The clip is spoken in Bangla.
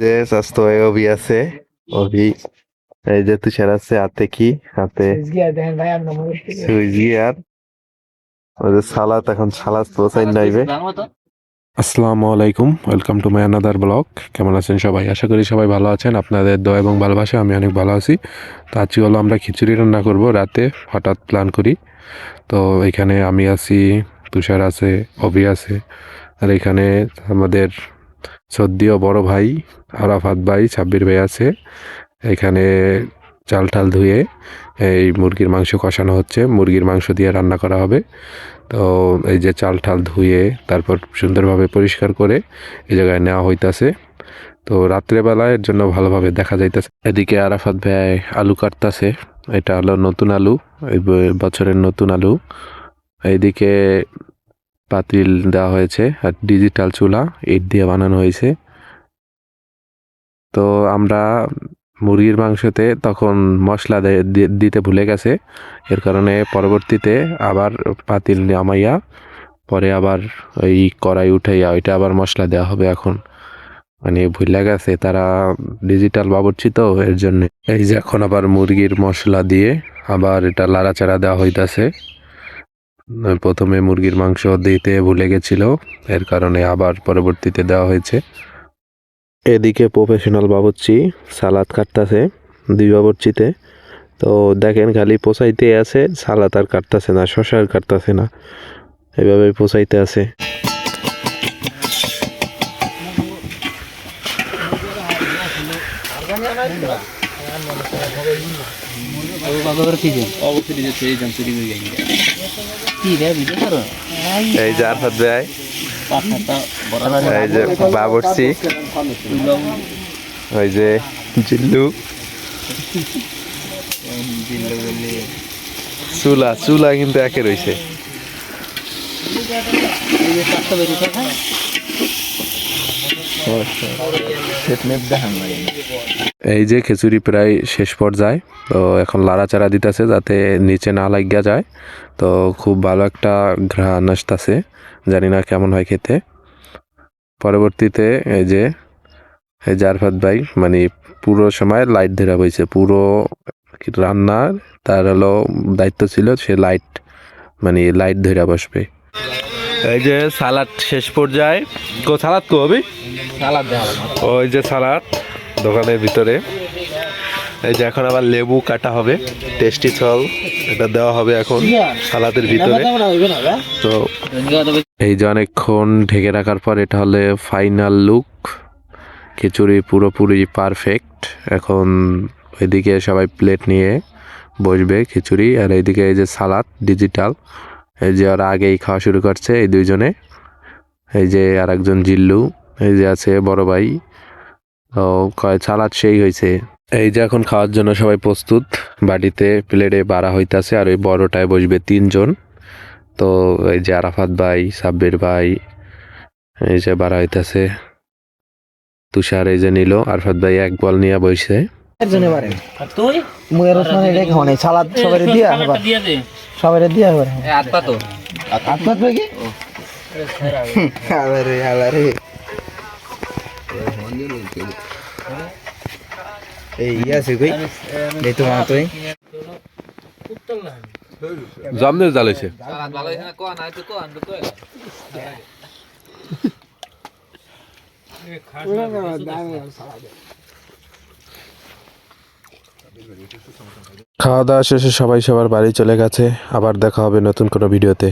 যে স্বাস্থ্য অভি আছে অভি এই যে তুষার আছে, হাতে কি? হাতে গিয়া দেখেন ভাই আমরা করতেছি সুইজি আর ওদের সালাদ এখন সালাদ পৌঁছাই নাইবে। আসসালামু আলাইকুম, welcome to my another blog. কেমন আছেন সবাই? আশা করি সবাই ভালো আছেন। আপনাদের দোয়া এবং ভালোবাসা আমি অনেক ভালো আছি। তো আজকে হলো আমরা খিচুড়ি রান্না করব রাতে, হঠাৎ প্ল্যান করি। তো এখানে আমি আছি, তুষার আছে, অভি আছে। আর এখানে আমাদের সদ্যীয় বড় ভাই আরাফাত ভাই সাব্বির ভাই আছে। এখানে চাল টাল ধুয়ে এই মুরগির মাংস কষানো হচ্ছে। মুরগির মাংস দিয়ে রান্না করা হবে। তো এই যে চাল টাল ধুয়ে তারপর সুন্দরভাবে পরিষ্কার করে এই জায়গায় নেওয়া হইতাছে। তো রাত্রেবেলায় এর জন্য ভালোভাবে দেখা যাইতেছে। এদিকে আরাফাত ভাই আলু কাটতাছে। এটা হলো নতুন আলু বছরের নতুন আলু। এইদিকে পাতিল দেওয়া হয়েছে আর ডিজিটাল চুলা ইট দিয়ে বানানো হয়েছে। তো আমরা মুরগির মাংসতে তখন মশলা দিতে ভুলে গেছে। এর কারণে পরবর্তীতে আবার পাতিল নামাইয়া পরে আবার ওই কড়াই উঠাইয়া ওইটা আবার মশলা দেওয়া হবে এখন। মানে ভুলে গেছে তারা ডিজিটাল বাবুর্চি তো এর জন্য। এই যে এখন আবার মুরগির মশলা দিয়ে আবার এটা লাড়াচাড়া দেওয়া হইতাছে। প্রথমে মুরগির মাংস দিতে ভুলে গেছিল। এর কারণে আবার পরবর্তীতে দেওয়া হয়েছে। এদিকে প্রফেশনাল বাবুর্চি সালাদ কাটতাছে দুই বাবুর্চিতে। তো দেখেন খালি পোষাইতে আছে, সালাদ আর কাটতাছে না শশা আর কাটতাছে না। এভাবে পোষাইতে আছে। এই যে আরফাত ভাই। এই যে বাবুর্চি ওই যে জিল্লু। চুলা চুলা কিন্তু একে রয়েছে। এই যে খিচুড়ি প্রায় শেষ পর্যায়ে তো এখন লাড়াচাড়া দিতেছে যাতে নিচে না লাগিয়া যায়। তো খুব ভালো একটা ঘ্রাণ আসতেছে জানি না কেমন হয় খেতে। পরবর্তীতে এই যে এই জারফাত ভাই মানে পুরো সময় লাইট ধরা হয়েছে পুরো রান্নার তার হলো দায়িত্ব ছিল সে লাইট মানে লাইট ধরে বসবে। এই যে সালাদ শেষ পর্যায়ে। কো সালাদ কো হবে সালাদ দেওয়া ওই যে সালাদ। দোকানের ভিতরে। এই যে এখন আবার লেবু কাটা হবে, টেস্টি ফল এটা দেওয়া হবে এখন সালাদের ভিতরে। তো এই যে অনেকক্ষণ ঢেকে রাখার পর এটা হলে ফাইনাল লুক খিচুড়ি পুরোপুরি পারফেক্ট এখন ওইদিকে সবাই প্লেট নিয়ে বসবে খিচুড়ি, আর এইদিকে এই যে সালাদ ডিজিটাল এই যে ওরা আগেই খাওয়া শুরু করছে এই দুইজনে। এই যে আর একজন জিল্লু, এই যে আছে বড় ভাই। ও কয় সালাদ সেই হয়েছে এই যে এখন খাওয়ার জন্য সবাই প্রস্তুত। বাড়িতে প্লেটে বাড়া হইতাছে আর ওই বড়টায় বসবে তিনজন। তো এই যে আরাফাত ভাই সাব্বির ভাই এই যে বাড়া হইতাছে। তুষার এই যে নিল আরফাত ভাই এক বল নিয়ে বসে একজনে পারে তুই? মুয়ের রসমান এটা খাওয়া সালাদ সবাই দিয়া সবাই আত্মা তো। কি? খাওয়া দাওয়া শেষে সবাই সবার বাড়ি চলে গেছে। আবার দেখা হবে নতুন কোনো ভিডিওতে।